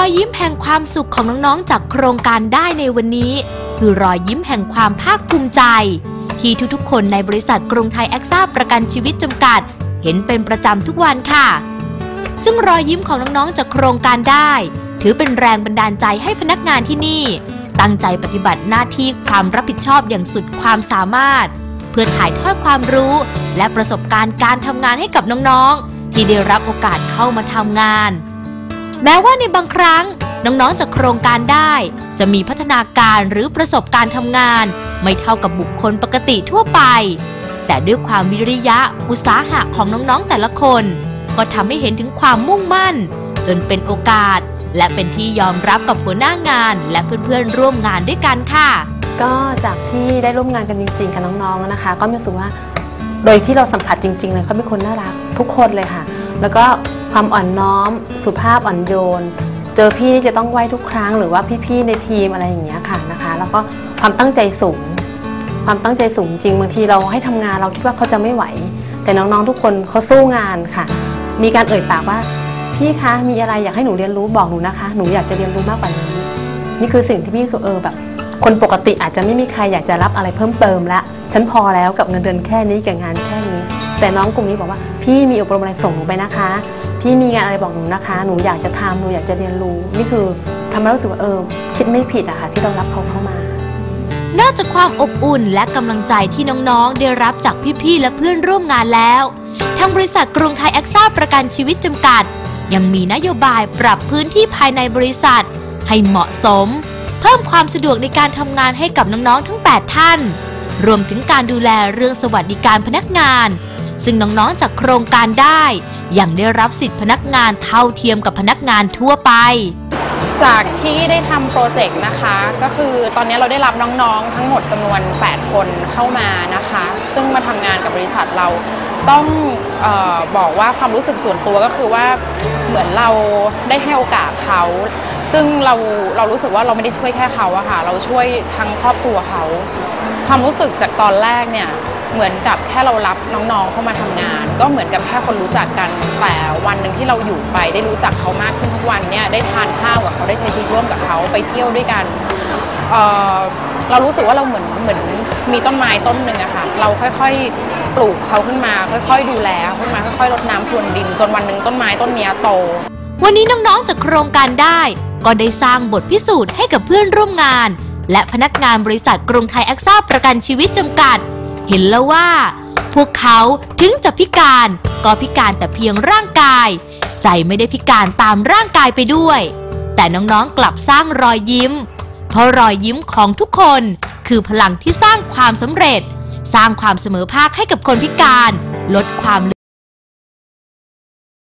อยยิ้มแห่งความสุขของน้องๆ จากโครงการได้ในวันนี้ คือรอยยิ้มแห่งความภาคภูมิใจ ที่ทุกๆ คนในบริษัทกรุงไทยแอคซ่าประกันชีวิตจำกัด เห็นเป็นประจำทุกวันค่ะ ซึ่งรอยยิ้มของน้องๆ จากโครงการได้ ถือเป็นแรงบันดาลใจให้พนักงานที่นี่ ตั้งใจปฏิบัติหน้าที่ความรับผิดชอบอย่างสุดความสามารถ เพื่อถ่ายทอดความรู้ และประสบการณ์การทำงานให้กับน้องๆ ที่ได้รับโอกาสเข้ามาทำงาน แม้ว่าในบางครั้งน้องๆจากโครงการได้ จะมีพัฒนาการหรือประสบการณ์ทำงาน ไม่เท่ากับบุคคลปกติทั่วไป แต่ด้วยความวิริยะอุตสาหะของน้องๆแต่ละคน ก็ทำให้เห็นถึงความมุ่งมั่น จนเป็นโอกาส และเป็นที่ยอมรับกับหัวหน้างาน และเพื่อนๆร่วมงานด้วยกันค่ะ ก็จากที่ได้ร่วมงานกันจริงๆกับน้องๆนะคะ ก็มีสึกว่าโดยที่เราสัมผัสจริงๆเลยเขาเป็นคนน่ารักทุกคนเลยค่ะ แล้วก็ ความอ่อนน้อม สุภาพอ่อนโยน เจอพี่นี่จะต้องไหว้ทุกครั้ง หรือว่าพี่ๆในทีมอะไรอย่างเงี้ยค่ะนะคะ แล้วก็ความตั้งใจสูง ความตั้งใจสูงจริงบางทีเราให้ทำงานเราคิดว่าเขาจะไม่ไหว แต่น้องๆทุกคนเขาสู้งานค่ะ มีการเอ่ยปากว่าพี่คะมีอะไรอยากให้หนูเรียนรู้บอกหนูนะคะ หนูอยากจะเรียนรู้มากกว่านี้ นี่คือสิ่งที่พี่สึกเออแบบ คนปกติอาจจะไม่มีใครอยากจะรับอะไรเพิ่มเติมละฉันพอแล้วกับเงินเดือนแค่นี้กับงานแค่นี้ แต่น้องกลุ่มนี้บอกว่าพี่มีอบรมอะไรส่งหนูไปนะคะ พี่มีงานอะไรบอกหนูนะคะ หนูอยากจะทำหนูอยากจะเรียนรู้ นี่คือทำให้รู้สึกว่าเออคิดไม่ผิดอะค่ะที่เรารับเขาเข้ามา นอกจากความอบอุ่นและกำลังใจที่น้องๆ ได้รับจากพี่ๆ และเพื่อนร่วมงานแล้ว ทางบริษัทกรุงไทยแอคซ่าประกันชีวิตจำกัด ยังมีนโยบายปรับพื้นที่ภายในบริษัท ให้เหมาะสม เพิ่มความสะดวกในการทำงานให้กับน้องๆ ทั้ง 8 ท่าน รวมถึงการดูแลเรื่องสวัสดิการพนักงาน ซึ่งน้องๆจากโครงการได้ยังได้รับสิทธิพนักงานเท่าเทียมกับพนักงานทั่วไป จากที่ได้ทำโปรเจกต์นะคะ ก็คือตอนนี้เราได้รับน้องๆ ทั้งหมดจำนวน 8 คนเข้ามานะคะ ซึ่งมาทำงานกับบริษัทเราต้องออบอกว่าความรู้สึกส่วนตัวก็คือว่าเหมือนเราได้ให้โอกาสเขา ซึ่งเราเรารู้สึกว่าเราไม่ได้ช่วยแค่เขาอะค่ะ เราช่วยทั้งครอบครัวเขา ความรู้สึกจากตอนแรกเนี่ย เหมือนกับแค่เรารับน้องๆเข้ามาทำงาน ก็เหมือนกับแค่คนรู้จักกัน แต่วันหนึ่งที่เราอยู่ไปได้รู้จักเขามากขึ้นทุกวันเนี่ยได้ทานข้าวกับเขาได้ใช้ชีวิตร่วมกับเขาไปเที่ยวด้วยกันเเรารู้สึกว่าเราเหมือนเหมือนมีต้นไม้ต้นหนึ่งอะค่ะ เราค่อยๆปลูกเขาขึ้นมา ค่อยๆดูแลขึ้นมาค่อยๆรดน้ำพรวนดิน จนวันหนึ่งต้นไม้ต้นนี้โต วันนี้น้องๆจากโครงการได้ ก็ได้สร้างบทพิสูจน์ให้กับเพื่อนร่วมงาน และพนักงานบริษัทกรุงไทยแอคซ่าประกันชีวิตจำกัด เห็นแล้วว่า พวกเขาถึงจะพิการก็พิการแต่เพียงร่างกาย ใจไม่ได้พิการตามร่างกายไปด้วย แต่น้องๆกลับสร้างรอยยิ้ม เพราะรอยยิ้มของทุกคนคือพลังที่สร้างความสำเร็จ สร้างความเสมอภาคให้กับคนพิการ ลดความ